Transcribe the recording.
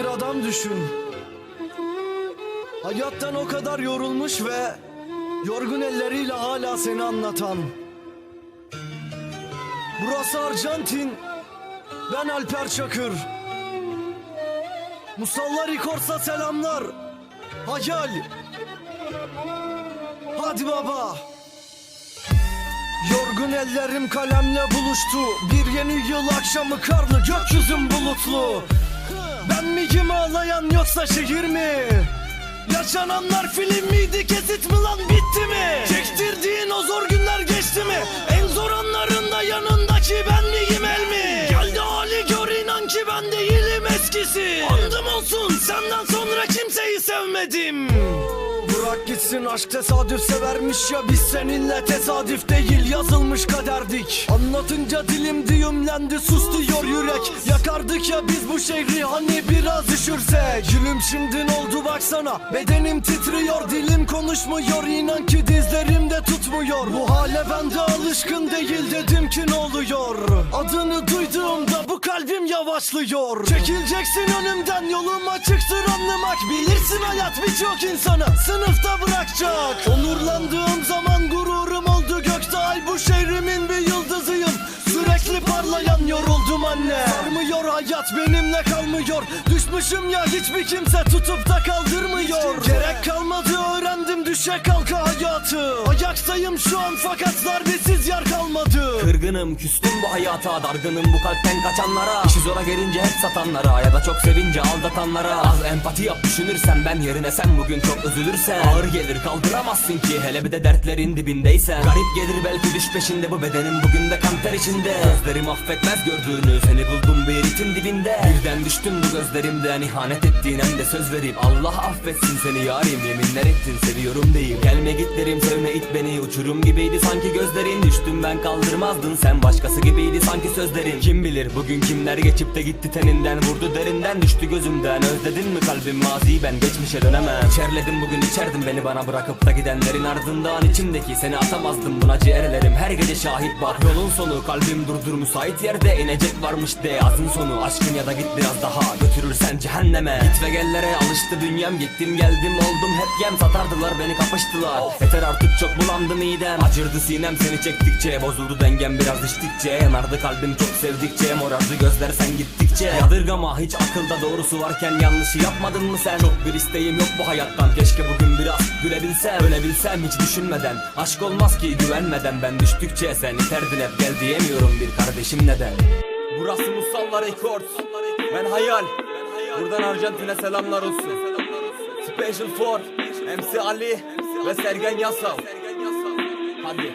Bir adam düşün. Hayattan o kadar yorulmuş ve yorgun elleriyle hala seni anlatan. Burası Arjantin. Ben Alper Çakır. Musalla Records'a selamlar. Hayal. Hadi baba. Yorgun ellerim kalemle buluştu Bir yeni yıl akşamı karlı gökyüzüm bulutlu Ben miyim ağlayan yoksa şehir mi? Yaşananlar film miydi kesit mi lan bitti mi? Çektirdiğin o zor günler geçti mi? En zor anlarında yanındaki ben miyim el mi? Gel de hali gör inan ki ben değilim eskisi Andım olsun senden sonra kimseyi sevmedim Bırak gitsin aşk tesadüf severmiş ya Biz seninle tesadüf değil yazılmış kaderdik. Anlatınca dilim düğümlendi sus diyor yürek. Yakardık ya biz bu şehri hani biraz üşürsek. Gülüm şimdi ne oldu baksana Bedenim titriyor dilim konuşmuyor. İnan ki dizlerimde tutmuyor. Bu hale ben de alışkın değil dedim ki ne oluyor? Adını duyduğumda bu kalbim yavaşlıyor. Çekileceksin önümden yolum açıktır anlamak Bilirsin hayat birçok insanı sınıfta bırakacak. Onurlandığım zaman gururum oldu gökte ay Bu şehrimin bir yıldızıyım. Sürekli parlayan yoruldum anne. Sarmıyor hayat benimle kalmıyor. Düşmüşüm ya hiçbir kimse tutup da kaldırmıyor. Gerek kalmadı öğrendim düşe kalka hayatı. Ayaktayım şu an fakat darbesiz yer kalmadı. Kırgınım küstüm bu hayata Dargınım bu kalpten kaçanlara. İşi zora gelince hep satanlara Ya da çok sevince aldatanlara. Az empati yap düşünürsen ben yerine sen. Bugün çok üzülürsen Ağır gelir kaldıramazsın ki. Hele bir de dertlerin dibindeysen Garip gelir belki düş peşinde. Bu bedenim bugün de kanter içinde. Gözlerim affetmez gördüğünü Seni buldum bir ritim dibinde. Birden düştüm bu gözlerimden ihanet ettiğin hem de söz verip. Allah affetsin seni yarim Yeminler ettin seviyorum değil Gelme git derim sevme it beni. Uçurum gibiydi sanki gözlerin Düştüm. Ben kaldırmazdın sen başkası gibiydi sanki sözlerin. Kim bilir bugün kimler geçip de gitti teninden. Vurdu derinden düştü gözümden. Özledin mi kalbim? Maziyi ben geçmişe dönemem. İçerledim bugün içerdim beni. Bana bırakıp da gidenlerin ardından içimdeki seni atamazdım. Buna ciğerlerim Her gece şahit bak yolun sonu kalbim durdur. Müsait yerde inecek varmış de. Azın sonu Aşkın ya da git biraz daha. Götürürsen cehenneme. Git ve gellere alıştı dünyam. Gittim geldim oldum. Hep yem satardılar beni kapıştılar. Yeter artık çok bulandı midem. Acırdı sinem seni çektikçe. Bozuldu dengem biraz içtikçe. Yanardı kalbim çok sevdikçe. Morardı gözler sen gittikçe. Yadırgama hiç akılda doğrusu varken Yanlışı yapmadın mı sen? Çok bir isteğim yok bu hayattan. Keşke bugün biraz gülebilsem. Ölebilsem hiç düşünmeden. Aşk olmaz ki güvenmeden. Ben düştükçe sen iterdin hep. Gel diyemiyorum bir kardeşim neden? Burası Musalla Records. Ben Hayal. Buradan Arjantin'e selamlar olsun. Special for MC Ali ve Sergen Yasal. Hadi